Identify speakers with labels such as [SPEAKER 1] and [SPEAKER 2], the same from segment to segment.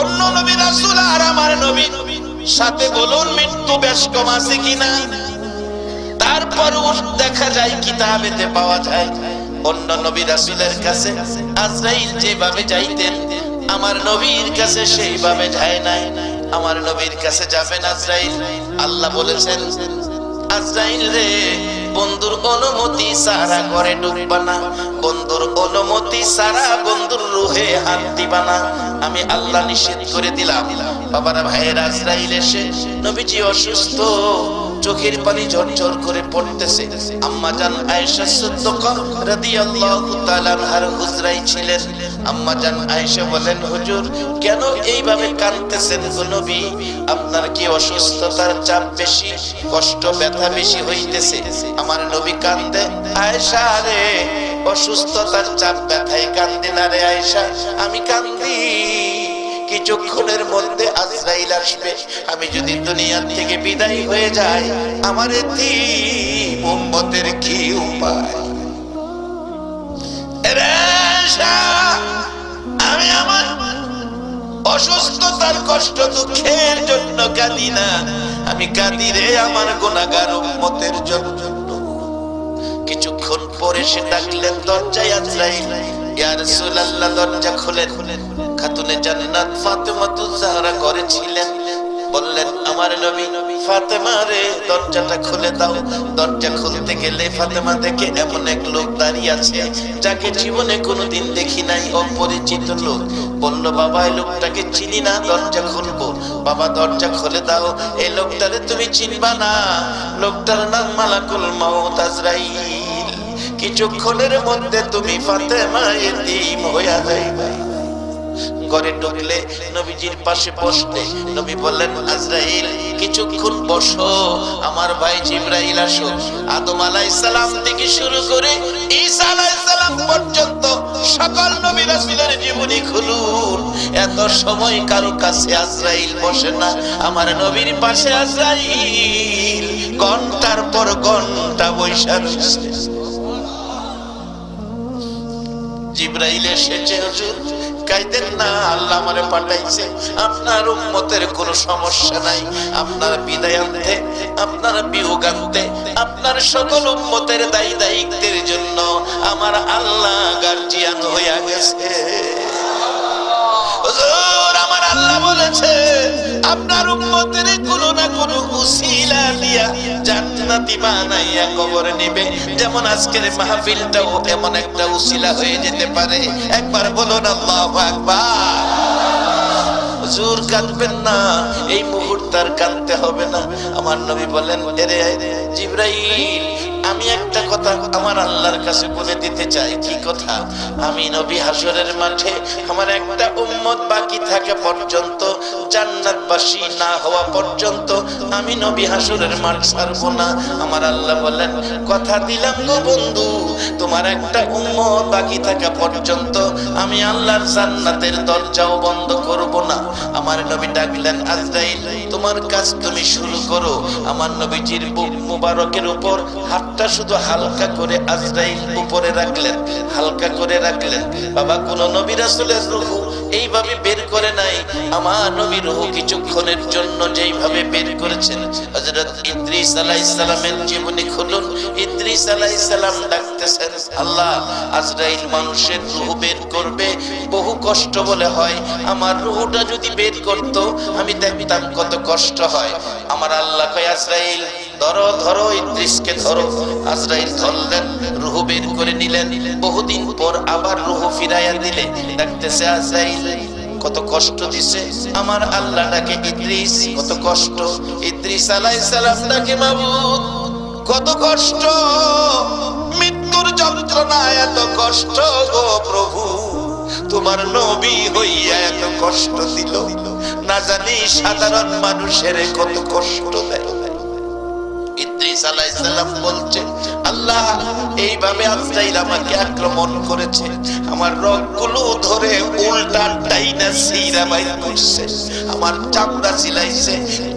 [SPEAKER 1] অন্য নবী রাসূল আর আমার নবী। সাথে বলুন, মৃত্যু বেশ কম আছে কিনা? তারপরও দেখা যায় কিতাবেতে পাওয়া যায়, অন্য নবী রাসূলের কাছে আজরাইল যেভাবে যাইতেন, আমার নবীর কাছে সেইভাবে যায় নাই। আমার নবীর কাছে যাবেন আজরাইল? আল্লাহ বলেছেন, আজরাইল রে বন্ধুর অনুমতি সারা ঘরে না। বন্ধুর অনুমতি সারা বন্ধুর রুহে হাত দিবানা আমি আল্লাহ নিষেধ করে দিলাম। বাবারা ভাইয়ের, আজরাইল এসে নবীজি অসুস্থ। চোখের পানি ঝরঝর করে পড়তেছে। আম্মা জান আয়েশা সিদ্দিকা রাদিয়াল্লাহু তাআলা আনহার হুজরাই ছিলেন। আম্মা জান আয়েশা বলেন, হুজুর, কেন এইভাবে কাঁদতেছেন গো নবী? আপনার কি অসুস্থতার চাপ বেশি? কষ্ট, ব্যথা বেশি হইতেছে। আমার নবী কান্দে আয়েশা রে, অসুস্থতার চাপ, ব্যথায় কান্দি রে আয়েশা, আমি কান্দি। কিছুক্ষণের মধ্যে আজরাইল আসবে। আমি যদি দুনিয়া থেকে বিদায় হয়ে যাই, আমার এতি কি উপায়? আমি আমার অসুস্থতার কষ্ট দুঃখের জন্য কাঁদি না। আমি কাঁদি রে আমার গুণাগার উম্মতের জন্য। কিছুক্ষণ পরে সে ডাকলেন, দরজায় আজরাইল। যাকে জীবনে কোনোদিন দেখি নাই, অপরিচিত লোক। বলল, বাবা এই লোকটাকে চিনি না, দরজা খুলবো। বাবা, দরজা খুলে দাও। এই লোকটারে তুমি চিনবা না। লোকটার নাম মালাকুল মাউত আজরাইল। কিছুক্ষণের মধ্যে তুমি ফাতেমা হইয়া যাইবা। ঘরে ঢুকলে নবীজির পাশে বসলে, নবী বললেন, আজরাইল, কিছুক্ষণ বসো, আমার ভাই জিব্রাইল আসো। আদম আলাইহিস সালাম থেকে শুরু করে ঈসা আলাইহিস সালাম পর্যন্ত সকল নবী রাসূলের জীবনী খুলুন। এত সময় কারও কাছে আজরাইল বসে না, আমার নবীর পাশে আজরাইল। ঘণ্টার পর ঘণ্টা বৈশা রয়েছে এসেছে হুজুর কাইদেন না, আল্লাহ আমারে পাঠাইছে। আপনার উম্মতের কোনো সমস্যা নাই। আপনার বিদায় আনতে, আপনার বিয়োগ আনতে, আপনার সকল উম্মতের দায়ী দায়িত্বের জন্য আমার আল্লাহ গার্জিয়ান হইয়া গেছে। আমার আল্লাহ বলেছে, আপনার উম্মতের কোনো না কোনো উসিলা দিয়া জান্নাতি বানাইয়া কবরে নিবে। যেমন আজকের মাহফিলটাও এমন একটা উসিলা হয়ে যেতে পারে। একবার বলুন আল্লাহু আকবার। হুজুর কাঁদবেন না, এই মুহূর্তে আর কাঁদতে হবে না। আমার নবী বলেন, এরে জিব্রাইল আমি একটা কথা আমার আল্লাহর কাছে বলে দিতে চাই, কি কথা? আমি নবী হাসরের মাঠে আমার একটা উম্মত বাকি থাকে পর্যন্ত, জান্নাতবাসী না হওয়া পর্যন্ত, আমি নবী হাসরের মাঠ ছাড়বো না। আমার আল্লাহ বলেন, কথা দিলাম গো বন্ধু, তোমার একটা উম্মত বাকি থাকা পর্যন্ত, আমি আল্লাহর জান্নাতের দরজাও বন্ধ করব না। আমার নবী ডাকলেন, আজরাইল, তোমার কাজ তুমি শুরু করো। আমার নবীজির বুক মুবারকের উপর হাতটা শুধু হালকা করে আজরাইল উপরে রাখলেন, হালকা করে রাখলেন। বাবা, কোন নবী রাসূলের রূহ এইভাবে বের করে নাই। আমার নবী রূহ কিছুক্ষণের জন্য যেইভাবে বের করেছেন, হযরত ইদ্রিস আলাইহিস সালামের জীবনী খুলুন। ইদ্রিস আলাইহিস সালাম ডাকতেছেন, আল্লাহ, আজরাইল মানুষের রূহ বের করবে। বহু কষ্ট বলে হয়, আমার রূহটা যদি বের করত, আমি দেখতাম কত কষ্ট হয়। আমার আল্লাহ কয়, আজরাইল, ধরো ধরো, ইদ্রিসকে ধরো। আজরাইল ধরলেন, রুহ বের করে নিলেন। বহুদিন পর আবার রুহ ফিরাইয়া দিলে ডাকতেছে, আজরাইল কত কষ্ট দিছে। আমার আল্লাহ ডাকে ইদ্রিস, কত কষ্ট। ইদ্রিস আলাইহিস সালাম ডাকে, মাবুদ, কত কষ্ট। মৃত্যুর যন্ত্রণা এত কষ্ট গো প্রভু। তোমার নবী হইয়া এত কষ্ট দিল। না জানি সাধারণ মানুষের কত কষ্ট দেয়। ইদ্রিস আলাইহিস সালাম বলছে আল্লাহ এইভাবে আজরাইল আমাকে আক্রমণ করেছে। আমার রগগুলো ধরে করছে। আমার চামড়া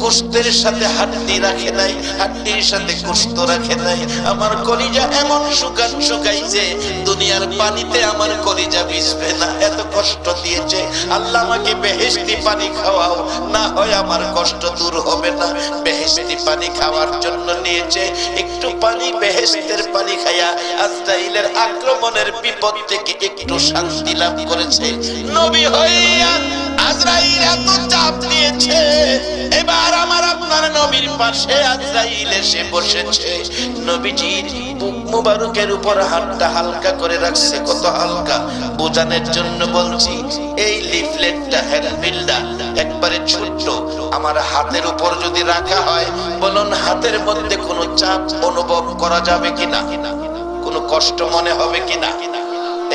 [SPEAKER 1] গোস্তের সাথে হাড্ডি রাখে নাই, হাড্ডির সাথে রাখে নাই। আমার কলিজা এমন শুকান শুকাইছে, দুনিয়ার পানিতে আমার কলিজা ভিজবে না, এত কষ্ট দিয়েছে। আল্লাহ আমাকে বেহেশতি পানি খাওয়াও, না হয় আমার কষ্ট দূর হবে না। বেহেশতি পানি খাওয়ার জন্য নিয়েছে, একটু পানি বেহেশতের পানি খায়া আজরাইলের আক্রমণের বিপদ থেকে একটু শান্তি লাভ করেছে। নবী হইয়া আজরাইল এত চাপ দিয়েছে। এবার আমার আপনার নবীর পাশে আজরাইল এসে বসেছে। মুবারকের উপর হাতটা হালকা করে রাখছে, কত হালকা। বোঝানোর জন্য বলছি, এই লিফলেটটা একবারে ছোট্ট। আমার হাতের উপর যদি রাখা হয়, বলুন হাতের মধ্যে কোনো চাপ অনুভব করা যাবে কিনা? কোনো কষ্ট মনে হবে কিনা?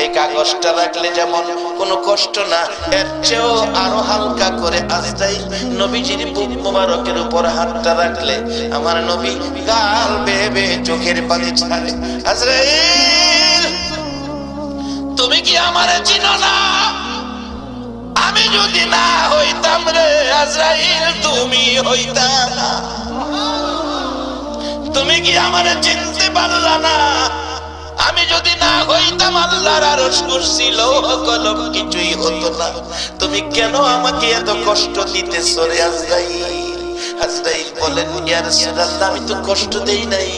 [SPEAKER 1] এই কাগজটা রাখলে যেমন কোনো কষ্ট না, এর চেয়েও আরও হালকা করে আজরাইল নবীজির বুক মোবারকের উপর হাতটা রাখলে আমার নবী গাল বেয়ে চোখের পানি ছাড়ে। আজরাইল, তুমি কি আমার চিনো না? আমি যদি না হইতাম রে আজরাইল, তুমি হইতা না। তুমি কি আমার চিনতে পারলা না? আমি যদি না হইতাম আল্লাহর আরশ করছিল কলম কিছুই হতো না। তুমি কেন আমাকে এত কষ্ট দিতেছো রে আজরাইল? আজরাইল বলেন ইয়া রাসূলুল্লাহ আমি তো কষ্ট দেই নাই।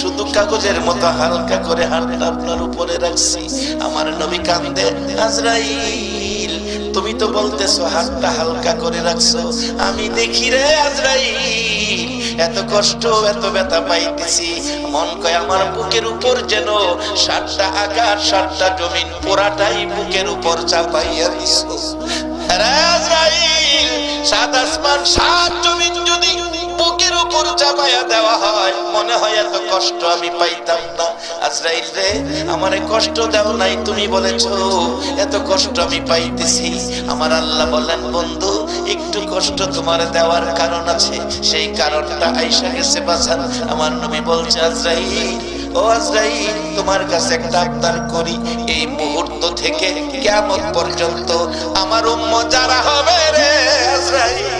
[SPEAKER 1] শুধু কাগজের মতো হালকা করে হাতটা আপনার উপরে রাখছি। আমার নবী কান্দে আজরাইল, তুমি তো বলতেছো হাতটা হালকা করে রাখছো। আমি দেখি রে আজরাইল এত কষ্ট, এত ব্যথা পাইতেছি। মন কয় আমার বুকের উপর যেন সাতটা আকাশ সাতটা জমিন পুরাটাই বুকের উপর চাপাইয়া দিস সাত আসমান, সাত জমিন যদি বুকের উপর চাপাইয়া দেওয়া হয়। মনে হয় এত কষ্ট আমি পাইতাম না। আজরাইল রে, আমারে কষ্ট দাও নাই তুমি বলেছ। এত কষ্ট আমি পাইতেছি। আমার আল্লাহ বললেন বন্ধু, একটু কষ্ট তোমার দেওয়ার কারণ আছে। সেই কারণটা আইসা গেছে বাজান আমার নবী বলছে, আজরাইল, ও আজরাইল, তোমার কাছে একটা আবদার করি। এই মুহূর্ত থেকে কেমন পর্যন্ত আমার উম্মত যারা হবে রে আজরাইল?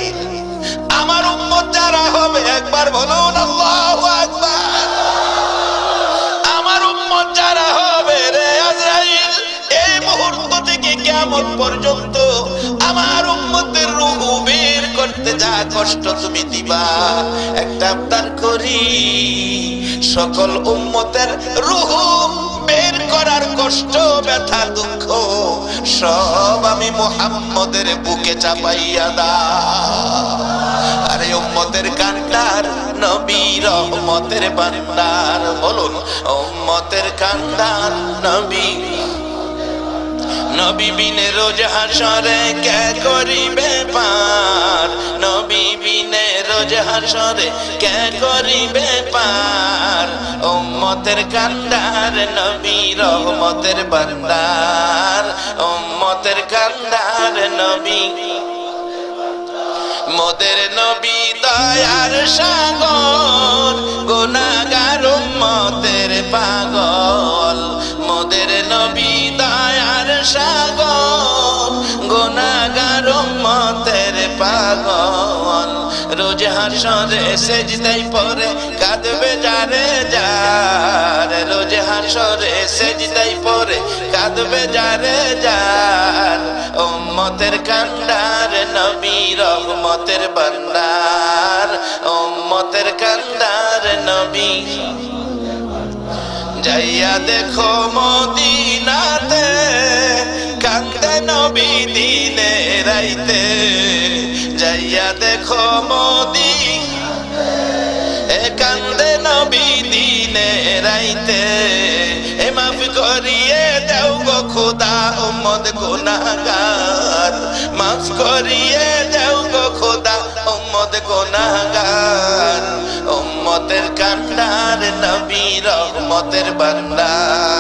[SPEAKER 1] আমার উম্মত যারা হবে, একবার বলুন আল্লাহু আকবার। আমার উম্মত যারা হবে রে আজরাইল, এই মুহূর্ত থেকে কিয়ামত পর্যন্ত আমার উম্মতের রূহ বের করতে যা কষ্ট তুমি দিবা, একটা আবদার করি। সকল উম্মতের রূহ বের করার কষ্ট, ব্যথা, দুঃখ, সব আমি মুহাম্মদের বুকে চাপাইয়া দা আরে উম্মতের কান্ডার নবী, রহমতের ভান্ডার বলুন, উম্মতের কান্ডার নবী। নবী বিনে রোজ হাসরে কে করিবে পার? নবী হাসরে কে করিবে পার? উম্মতের কান্দার নবী রহমতের বান্দার। উম্মতের কান্দার নবী। মোদের নবী দয়ার সাগর। হাসরে সেজদাই পরে কাঁদবে যারে যার। রোজ হাসরে সেজদাই পরে কাঁদবে যারে যার। উম্মতের কান্ডার নবী রহমতের বান্দার উম্মতের কান্ডার, নবী। যাইয়া দেখো মদিনাতে কান্দে নবী দিনে রাইতে। যাইয়া দেখো মোদি রাইতে এ মাফ করিয়ে দেও গো খোদা, উম্মত গুনাহগার। মাফ করিয়ে দেও গো খোদা, উম্মত গুনাহগার। উম্মতের কান্ডার নবী রহমতের কান্ডার